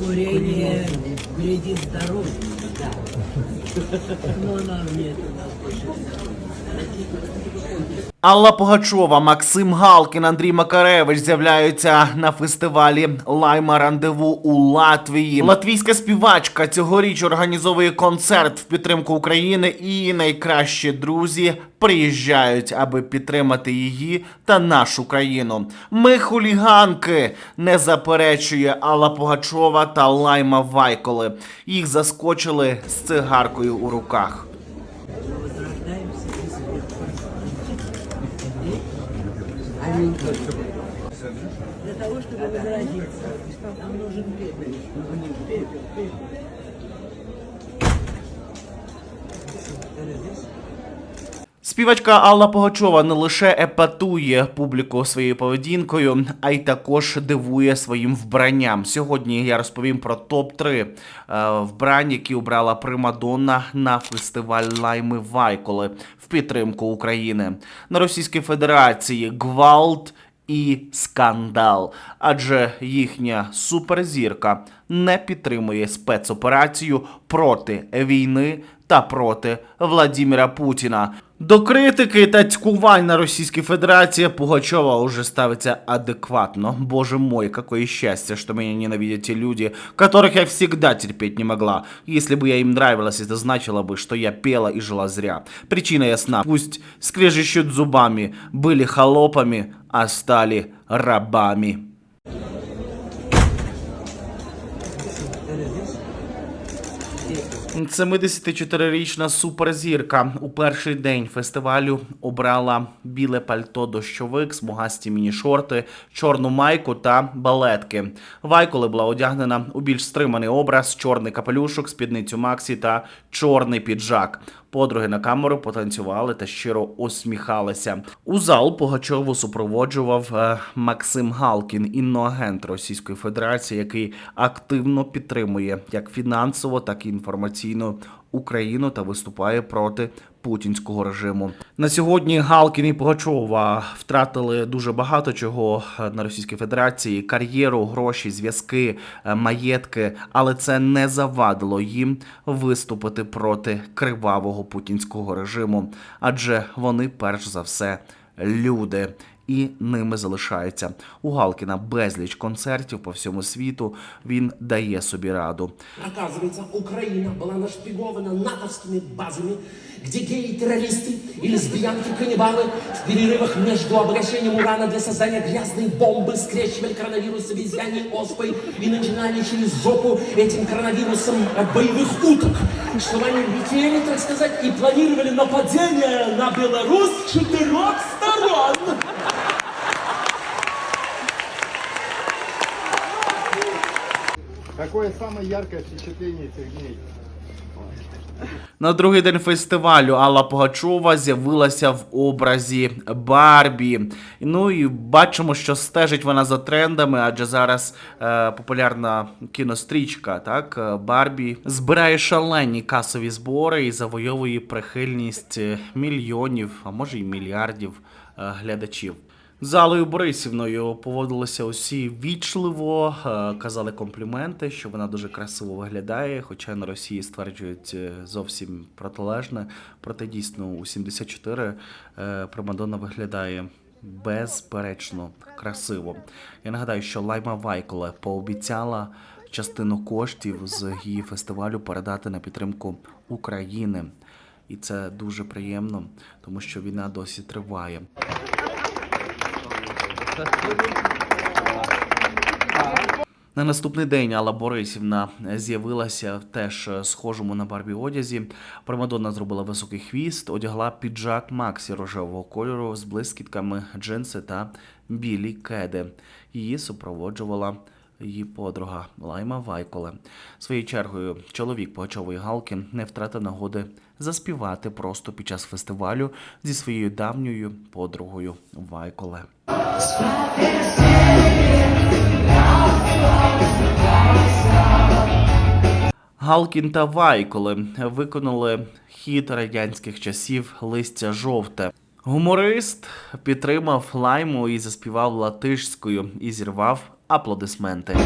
Курение вредит здоровью. Но нам нет. Алла Пугачова, Максим Галкін, Андрій Макаревич з'являються на фестивалі Лайма Рандеву у Латвії. Латвійська співачка цьогоріч організовує концерт в підтримку України, і найкращі друзі приїжджають, аби підтримати її та нашу країну. Ми хуліганки, не заперечує Алла Пугачова та Лайма Вайколи. Їх заскочили з цигаркою у руках. Для того, чтобы возродиться, нам нужен пепел. Пепел, пепел. Співачка Алла Погачова не лише епатує публіку своєю поведінкою, а й також дивує своїм вбранням. Сьогодні я розповім про топ 3 вбрань, які обрала Примадонна на фестиваль Лайми Вайколи в підтримку України на Російській Федерації. Гвалт і скандал, адже їхня суперзірка не підтримує спецоперацію проти війни та проти Владіміра Путіна. До критики та цькувань на Російській Федерації Пугачова уже ставится адекватно. Боже мой, какое счастье, что меня ненавидят те люди, которых я всегда терпеть не могла. Если бы я им нравилась, это значило бы, что я пела и жила зря. Причина ясна. Пусть скрежещут зубами, были холопами, а стали рабами. Пепел. 74-річна суперзірка у перший день фестивалю обрала біле пальто дощовик, смугасті міні-шорти, чорну майку та балетки. Вайколи була одягнена у більш стриманий образ, чорний капелюшок, спідницю Максі та чорний піджак. Подруги на камеру потанцювали та щиро усміхалися. У зал Пугачову супроводжував е, Максим Галкін, інноагент Російської Федерації, який активно підтримує як фінансово, так і інформаційно Україну та виступає проти путінського режиму. На сьогодні Галкін і Пугачова втратили дуже багато чого на Російській Федерації: кар'єру, гроші, зв'язки, е, маєтки, але це не завадило їм виступити проти кривавого путінського режиму, адже вони перш за все люди І ними залишаються у Галкіна безліч концертів по всьому світу. Він дає собі раду. Оказывается, Украина была нашпигована натовскими базами, где геи-террористы и лесбиянки-каннибалы в перерывах между обогащением урана для создания грязной бомбы скрещивали коронавирус с обезьяньей оспой и начинали через жопу этим коронавирусом от боевых уток, чтобы они летели, так сказать, и планировали нападение на Беларусь с четырех сторон. Какое самое яркое впечатление этих дней? На другий день фестивалю Алла Пугачова з'явилася в образі Барбі. Ну і бачимо, що стежить вона за трендами, адже зараз е, популярна кінострічка, так е, Барбі збирає шалені касові збори і завойовує прихильність мільйонів, а може й мільярдів е, глядачів. З Аллою Борисівною поводилися усі вічливо, е, казали компліменти, що вона дуже красиво виглядає, хоча на Росії стверджують е, зовсім протилежне. Проте дійсно у 74 е, Примадонна виглядає безперечно красиво. Я нагадаю, що Лайма Вайколе пообіцяла частину коштів з її фестивалю передати на підтримку України. І це дуже приємно, тому що війна досі триває. На наступний день Алла Борисівна з'явилася теж схожому на Барбі одязі. Примадонна зробила високий хвіст, одягла піджак Максі рожевого кольору з блискітками, джинси та білі кеди. Її супроводжувала її подруга Лайма Вайколе. Своєю чергою, чоловік Пугачової Галки не втратив нагоди заспівати просто під час фестивалю зі своєю давньою подругою Вайколе. Галкін та Вайколи виконали хіт радянських часів листя жовте. Гуморист підтримав лайму і заспівав латишською і зірвав аплодисменти.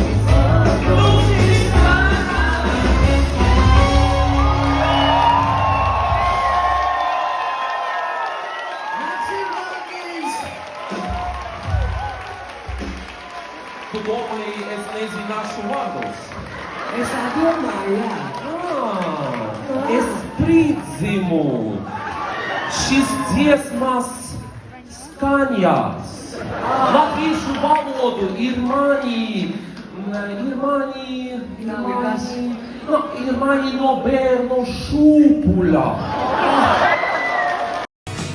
Люди esse nascidos. Essa dona, ja. Ah, esprízimo. Шестесмас сканяс. Напишу Володу, Ирмани, Ирмани, Ирмани, no, Ирмани Ноберно Шупуля.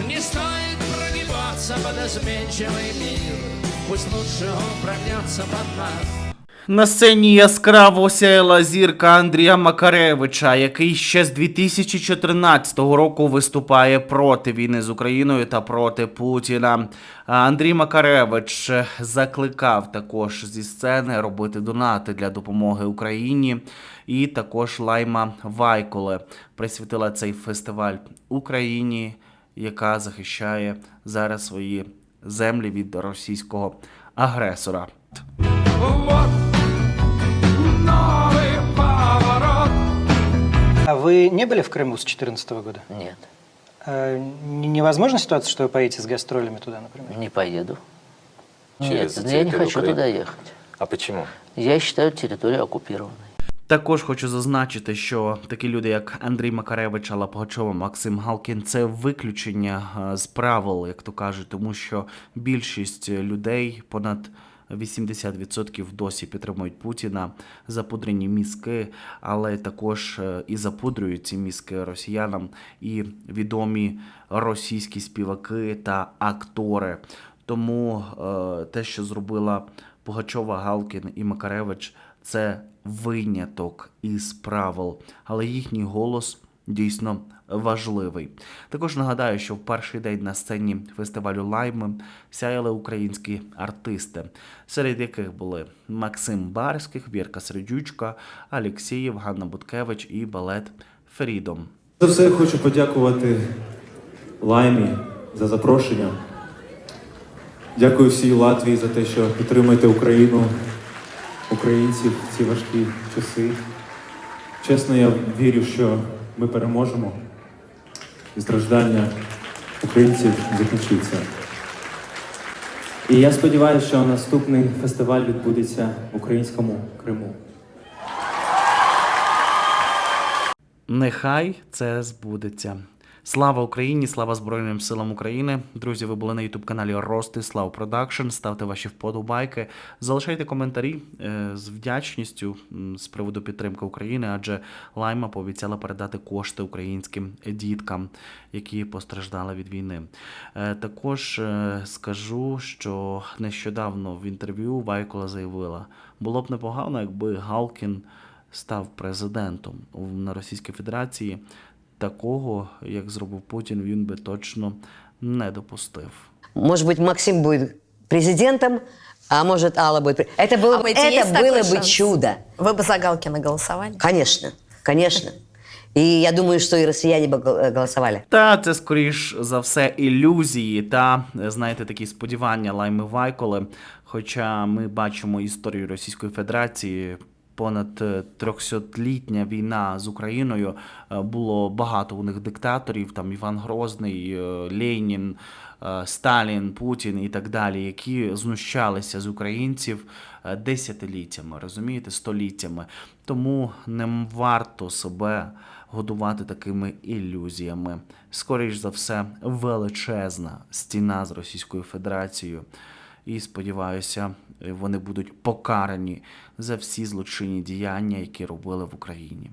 Не стоит прогибаться под изменчивый мир Пусть лучше он прогнется под нас На сцені яскраво сяяла зірка Андрія Макаревича, який ще з 2014 року виступає проти війни з Україною та проти Путіна. Андрій Макаревич закликав також зі сцени робити донати для допомоги Україні. І також Лайма Вайколе присвятила цей фестиваль Україні, яка захищає зараз свої землі від російського агресора. Вот новый поворот А вы не были в Крыму с 2014 года? Нет, Э, н- Невозможна ситуация, что вы поедете с гастролями туда, например? не поеду. Через Нет, я не территорию хочу Украины. туда ехать. А почему? Я считаю территорию оккупированной. Також хочу зазначити, що такі люди, як Андрій Макаревич, Алла Пугачова, Максим Галкін, це виключення е, з правил, як то кажуть, тому що більшість людей, понад 80% досі підтримують Путіна, запудрені мізки, але також е, і запудрюють ці мізки росіянам і відомі російські співаки та актори. Тому е, те, що зробила Пугачова, Галкін і Макаревич, це виняток із правил, але їхній голос дійсно важливий. Також нагадаю, що в перший день на сцені фестивалю Лайми сяяли українські артисти, серед яких були Максим Барських, Вірка Сердючка, Алєксєєв, Ганна Буткевич і балет Фрідом. За все хочу подякувати Лаймі за запрошення. Дякую всій Латвії за те, що підтримуєте Україну, українців в ці важкі часи. Чесно, я вірю, що ми переможемо і страждання українців закінчиться. І я сподіваюся, що наступний фестиваль відбудеться в українському Криму. Нехай це збудеться. Слава Україні, слава Збройним силам України. Друзі, ви були на Ютуб каналі Ростислав Продакшн. Ставте ваші вподобайки, залишайте коментарі е, з вдячністю з приводу підтримки України, адже Лайма пообіцяла передати кошти українським діткам, які постраждали від війни. Е, Також е, скажу, що нещодавно в інтерв'ю Вайкола заявила, було б непогано, якби Галкін став президентом на Російській Федерації, такого, як зробив Путін, він би точно не допустив. Может быть, Максим будет президентом, а может, Алла будет... пре- Это было, А ведь это есть было такой бы шанс? чудо. Вы бы за Галкина голосовали? Конечно, конечно. И я думаю, что и россияне бы гол- э, голосовали. Та це скоріш за все ілюзії та е, знаєте такі сподівання Лайми Вайколи. Хоча ми бачимо історію Російської Федерації. Понад е, 300-літня війна з Україною е, було багато у них диктаторів, там Іван Грозний, е, Ленін, е, Сталін, Путін і так далі, які знущалися з українців е, десятиліттями, розумієте, століттями. Тому не варто себе годувати такими ілюзіями. Скоріш за все, величезна стіна з Російською Федерацією. І сподіваюся, вони будуть покарані за всі злочинні діяння, які робили в Україні.